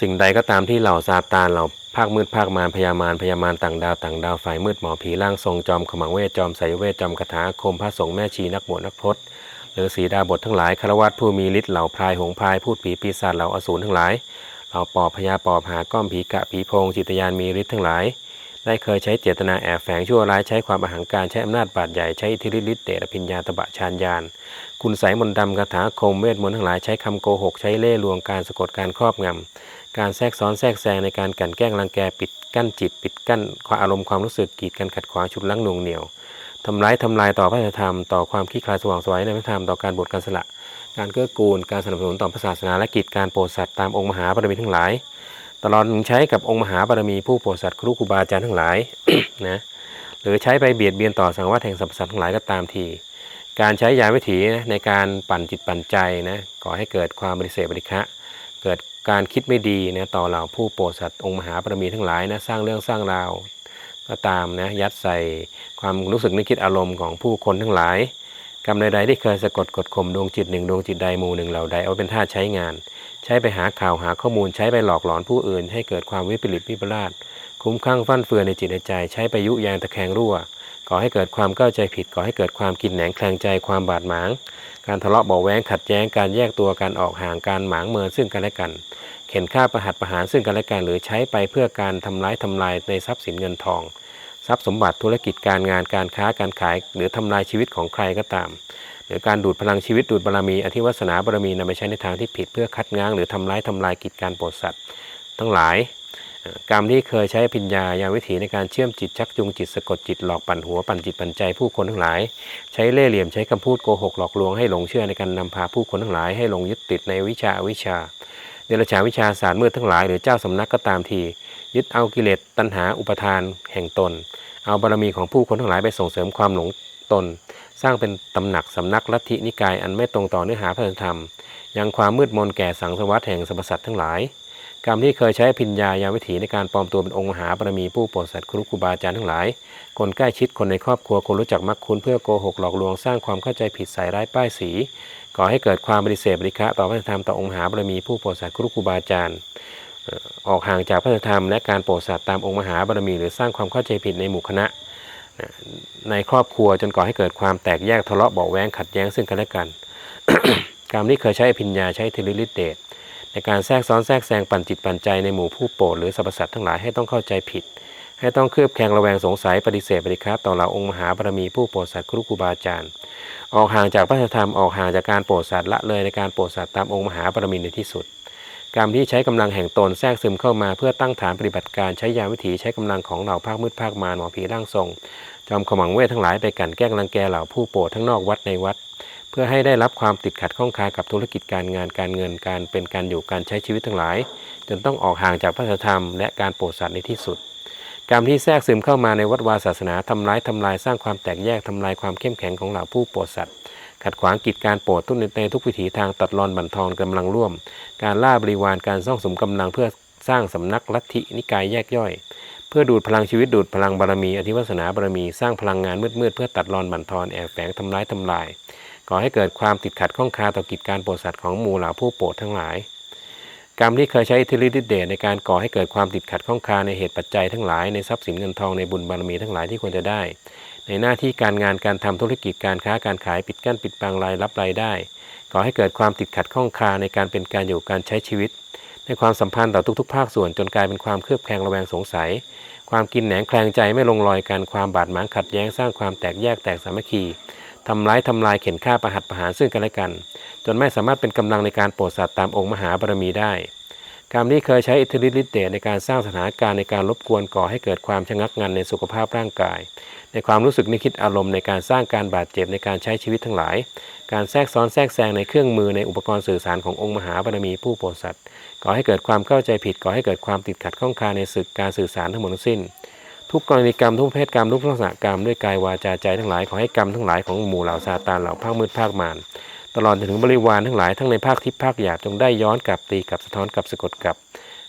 สิ่งใดก็ตามที่เหล่าซาตานเหล่าภาคมืดภาคมารพยามารพยามารต่างดาวต่างดาวฝ่ายมืดหมอผีร่างทรงจอมขมังเวทจอมไสยเวทจอมคาถาคมพระสงฆ์แม่ชีนักบวชนักพรตหรือสีดาบททั้งหลายคารวะผู้มีฤทธิ์เหล่าพรายหงพรายพูดผีปีศาจเหล่าอสูรทั้งหลายเหล่าปอบพญาปอบหาก้อมผีกะผีพงจิตยานมีฤทธิ์ทั้งหลาย ได้เคยใช้เจตนาแอบแฝงชั่วร้ายใช้ความอหังการใช้อำนาจบาดใหญ่ใช้อิทธิฤทธิ์เดชอภิญญาตบะชานยานคุณไสยมนต์ดำคาถาคมเวทมนต์ทั้งหลายใช้คำโกหกใช้เล่ห์ลวงการสะกดการครอบงำการแทรกซ้อนแทรกแซงในการกันแกล้งรังแกปิดกั้นจิตปิดกั้นความอารมณ์ความรู้สึกกีดกันขัดขวางชุดลั้งหน่วงเหนียวทำร้ายทำลายต่อพระธรรมต่อความขี้คลายสว่างสวยในพระธรรมต่อการบทการสละ การเกื้อกูลการสนับสนุนต่อศาสนาและกิจการโปรดสัตว์ตามองค์มหาบารมีทั้งหลาย ตลอดถึงใช้กับองค์มหาบารมีผู้โปรดสัตว์ครูครูบาอาจารย์ทั้งหลายนะหรือใช้ไปเบียดเบียนต่อสังวัตแห่งสรรพสัตว์ทั้งหลายก็ตามที การใช้ยาวิถีนะในการปั่นจิตปั่นใจนะก่อให้เกิดความบริเสธบริคะเกิดการคิดไม่ดีนะต่อเหล่าผู้โปรดสัตว์องค์มหาบารมีทั้งหลายนะสร้างเรื่องสร้างราวก็ตามนะยัดใส่ความรู้สึกนึกคิดอารมณ์ของผู้คนทั้งหลายกรรมใดๆที่เคยสะกดกดข่มดวงจิตหนึ่งดวงจิตใดหมู่หนึ่งเหล่าใดเอาเป็นท่าใช้งาน ใช้ไปหาข่าวหาข้อมูลใช้ไปหลอกหลอนผู้อื่น ให้เกิดความวิปริตวิปลาสคุ้มข้างฟั่นเฟือในจิตในใจ ใช้ไปยุยงตะแคงรั่วก่อให้เกิดความเข้าใจผิดก่อให้เกิดความกินแหนงแคลงใจความบาดหมาง การทะเลาะเบาแวงขัดแย้งการแยกตัวการออกห่างการหมางเมินซึ่งกันและกัน เข็นฆ่าประหัตประหารซึ่งกันและกันหรือใช้ไปเพื่อการทำร้ายทำลายในทรัพย์สินเงินทองทรัพย์สมบัติธุรกิจการงานการค้าการขาย หรือทำลายชีวิตของใครก็ตาม หรือการดูดพลังชีวิตดูดบารมีอธิวัสนาบารมีนำไปใช้ในทางที่ผิดเพื่อคัดง้าง หรือทำร้ายทำลายกิจการโปรดสัตว์ทั้งหลาย กรรมที่เคยใช้พิญญายาวิถีในการเชื่อมจิตชักจูงจิตสะกดจิตหลอกปั่นหัวปั่นจิตปั่นใจผู้คนทั้งหลาย ใช้เล่ห์เหลี่ยมใช้คำพูดโกหกหลอกลวงให้หลงเชื่อในการนำพาผู้คนทั้งหลายให้หลงยึดติดในวิชาอวิชาเดรัจฉาวิชาศาสตร์มืดทั้งหลายหรือเจ้าสำนักก็ตามทียึดเอากิเลสตัณหาอุปทานแห่งตน เอาบารมีของผู้คนทั้งหลายไปส่งเสริมความหลงตน สร้างเป็นตำหนักสำนักลัทธินิกายอันไม่ตรงต่อเนื้อหาพระธรรม ยังความมืดมนแก่สังสารวัฏแห่งสรรพสัตว์ทั้งหลาย กรรมที่เคยใช้พิญญายาวิถีในการปลอมตัวเป็นองค์มหาบารมีผู้โปรดสัตว์ครูครูบาอาจารย์ทั้งหลาย คนใกล้ชิดคนในครอบครัวคนรู้จักมักคุ้นเพื่อโกหกหลอกลวงสร้างความเข้าใจผิดใส่ร้ายป้ายสีก่อให้เกิดความบริเสธบริคะต่อพระธรรมต่อองค์มหาบารมีผู้โปรดสัตว์ครูครูบาอาจารย์ออออกห่างจากพระธรรมและการโปรดสัตว์ตามองค์มหาบารมี หรือสร้างความเข้าใจผิดในหมู่คณะ ในครอบครัวจนก่อให้เกิดความแตกแยกทะเลาะเบาแวงขัดแย้งซึ่งกันและกัน กรรมที่เคยใช้อภิญญาใช้เทลิลิเดชในการแทรกซ้อนแทรกแซงปั่นจิตปั่นใจในหมู่ผู้โปรดหรือสรรพสัตว์ทั้งหลายให้ต้องเข้าใจผิด ให้ต้องเคลือบแคลงระแวงสงสัยปฏิเสธปฏิฆาต่อเหล่าองค์มหาบารมีผู้โปรดสัตว์ครูครูบาอาจารย์ ออกห่างจากพระธรรมออกห่างจากการโปรดสัตว์ละเลยในการโปรดสัตว์ตามองค์มหาบารมีในที่สุด กรรมที่ใช้กำลังแห่งตนแทรกซึมเข้ามาเพื่อตั้งฐานปฏิบัติการใช้ยาวิถีใช้กำลังของเหล่าภาคมืดภาคมารหมอผีร่างทรง จอมขมังเวททั้งหลายไปกันแกล้งรังแกเหล่าผู้โปรดทั้งนอกวัดในวัด เพื่อให้ได้รับความติดขัดข้องคากับธุรกิจการงานการเงินการเป็นการอยู่การใช้ชีวิตทั้งหลาย จนต้องออกห่างจากพระธรรม และการโปรดสัตว์ในที่สุดกรรมที่แทรกซึมเข้ามาในวัดวาศาสนาทำร้ายทำลายสร้างความแตกแยกทำลายความเข้มแข็งของเหล่าผู้โปรดสัตว์ ขัดขวางกิจการโปรดทุกในทุกวิถีทางตัดรอนบั่นทอนกำลังร่วม การล่าบริวารการซ่องสมกำลังเพื่อสร้างสำนักลัทธินิกายแยกย่อย เพื่อดูดพลังชีวิตดูดพลังบารมี อธิวัสนาบารมี สร้างพลังงานมืดๆเพื่อตัดรอนบั่นทอนแอบแฝงทำร้ายทำลายก่อให้เกิดความติดขัดข้องคาต่อกิจการโปรดสัตว์ของหมู่เหล่าผู้โปรดทั้งหลาย กรรมที่เคยใช้อิทธิฤทธิ์เดชในการก่อให้เกิดความติดขัดข้องคาในเหตุปัจจัยทั้งหลายในทรัพย์สินเงินทองในบุญบารมีทั้งหลายที่ควรจะได้ ในหน้าที่การงานการทำธุรกิจการค้าการขายปิดกั้นปิดบังรายรับรายได้ก่อให้เกิดความติดขัดข้องคาในการเป็นการอยู่การใช้ชีวิต ในความสัมพันธ์ต่อทุก ๆ ภาคส่วนจนกลายเป็นความเครือบแคลงระแวงสงสัย ความกินแหนงแคลงใจไม่ลงรอยกันความบาดหมางขัดแย้งสร้างความแตกแยกแตกสามัคคีทำร้ายทำลายเข็นฆ่าประหัตประหารซึ่งกันและกัน จนไม่สามารถเป็นกำลังในการโปรดสัตว์ตามองค์มหาบารมีได้กรรมนี้เคยใช้อิทธิฤทธิ์เดชในการสร้างสถานการณ์ในการรบกวนก่อให้เกิดความชะงักงันในสุขภาพร่างกาย ในความรู้สึกนึกคิดอารมณ์ในการสร้างการบาดเจ็บในการใช้ชีวิตทั้งหลาย การแทรกซ้อนแทรกแซงในเครื่องมือในอุปกรณ์สื่อสารขององค์มหาบารมีผู้โปรดสัตว์ก่อให้เกิดความเข้าใจผิดก่อให้เกิดความติดขัดข้องคาในศึกการสื่อสารทั้งหมดทั้งสิ้น ทุกกรณีกรรมทุกเพศกรรมทุกลักษณะกรรมด้วยกายวาจาใจทั้งหลายขอให้กรรมทั้งหลายของหมู่เหล่าซาตานเหล่าภาคมืดภาคมาร ตลอดจนถึงบริวารทั้งหลายทั้งในภาคทิพย์ภาคหยาบจงได้ย้อนกลับตีกลับสะท้อนกลับสะกดกลับ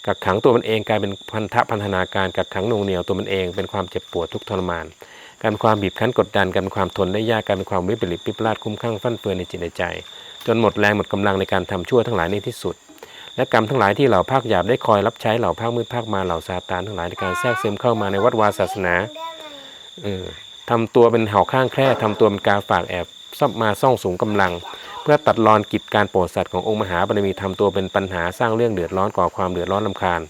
กักขังตัวมันเองกลายเป็นพันธะพันธนาการกักขังนงเหนียวตัวมันเองเป็นความเจ็บปวดทุกทรมานการเป็นความบีบคั้นกดดันการเป็นความทนได้ยากการเป็นความวิปริตวิปลาสคุ้มข้างฟั่นเฟือนในจิตในใจ จนหมดแรงหมดกำลังในการทำชั่วทั้งหลายในที่สุด และกรรมทั้งหลายที่เหล่าภาคหยาบได้คอยรับใช้เหล่าภาคมืดภาคมาเหล่าซาตานทั้งหลายในการแทรกซึมเข้ามาในวัดวาศาสนาเออทำตัวเป็นเห่าข้างแคร่ทำตัวเป็นกาฝากแอบ มาซ่องสูงกำลัง เพื่อตัดรอนกิจการโปรดสัตว์ขององค์มหาบารมีทำตัวเป็นปัญหาสร้างเรื่องเดือดร้อนก่อความเดือดร้อนลำคาญ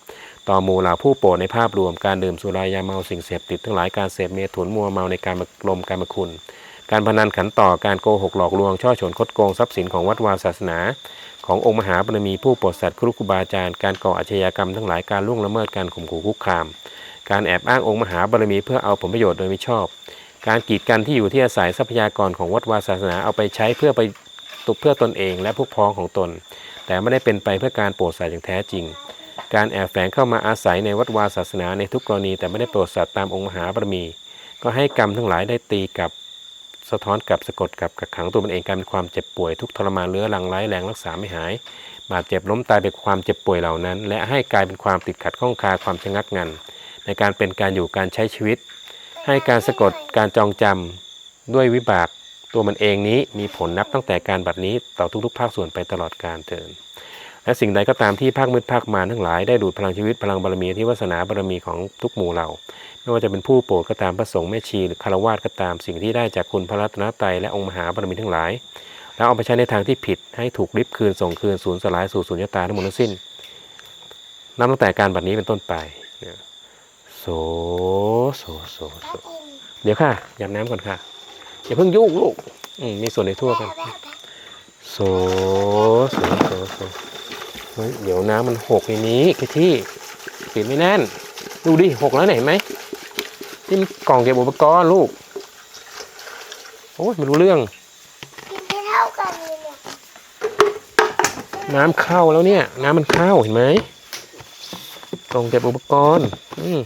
ต่อหมู่เหล่าผู้โปรดในภาพรวมการดื่มสุรายาเมาสิ่งเสพติดทั้งหลายการเสพเมถุนมัวเมาในการลมการมคุณ การพนันขันต่อการโกหกหลอกลวง ช่อฉนคดโกงทรัพย์สินของวัดวาศาสนา ขององค์มหาบารมีผู้โปรดสัตว์ครุครูบาอาจารย์การก่ออาชญากรรมทั้งหลายการล่วงละเมิดการข่มขู่คุกคาม การแอบอ้างองค์มหาบารมีเพื่อเอาผลประโยชน์โดยไมิชอบ การกีดกันที่อยู่ที่อาศัยทรัพยากรของวัดวาศาสนาเอาไปใช้เพื่อไปตุเพื่อตนเองและพวกพ้องของตน แต่ไม่ได้เป็นไปเพื่อการโปรดสัตว์อย่างแท้จริง การแอบแฝงเข้ามาอาศัยในวัดวาศาสนาในทุกกรณีแต่ไม่ได้โปรดสัตว์ตามองค์มหาบารมี ก็ให้กรรมทั้งหลายได้ตีกับสะท้อนกับสะกดกับกักขังตัวมันเองกลายเป็นความเจ็บป่วยทุกทรมานเรื้อรังไร้แรงรักษาไม่หายบาดเจ็บล้มตายเป็นความเจ็บป่วยเหล่านั้น และให้กลายเป็นความติดขัดข้องคาความชะงักงัน ในการเป็นการอยู่การใช้ชีวิต ให้การสะกดการจองจำด้วยวิบากตัวมันเองนี้มีผลนับตั้งแต่การบัดนี้ต่อทุกๆ ภาคส่วนไปตลอดกาลเถิดและสิ่งใดก็ตามที่ภาคมืดภาคมารทั้งหลายได้ดูดพลังชีวิตพลังบารมีที่วาสนาบารมีของทุกหมู่เหล่าไม่ว่าจะเป็นผู้โปรดก็ตามพระสงฆ์แม่ชีหรือคารวาสก็ตามสิ่งที่ได้จากคุณพระรัตนตรัยและองค์มหาบารมีทั้งหลาย แล้วเอาไปใช้ในทางที่ผิดให้ถูกริบคืนส่งคืนสูญสลายสู่สุญญตาทั้งหมดทั้งสิ้นนับตั้งแต่การบัดนี้เป็นต้นไปเนี่ย โสโสโสโสเดี๋ยวค่ะหยับน้ำก่อนค่ะอย่าเพิ่งยุ่งลูกอืมมีส่วนในทั่วกันโสโสโสโสเฮ้ยเดี๋ยวน้ำมันหกในนี้แค่ที่ปิดไม่แน่น ดูดิหกแล้วไหนเห็นไหมนี่มันกล่องเก็บอุปกรณ์ลูกโอ้ยไม่รู้เรื่องกินไม่เท่ากันเลยเนี่ยน้ำเข้าแล้วเนี่ย น้ำมันเข้าเห็นไหมกล่องเก็บอุปกรณ์ อืม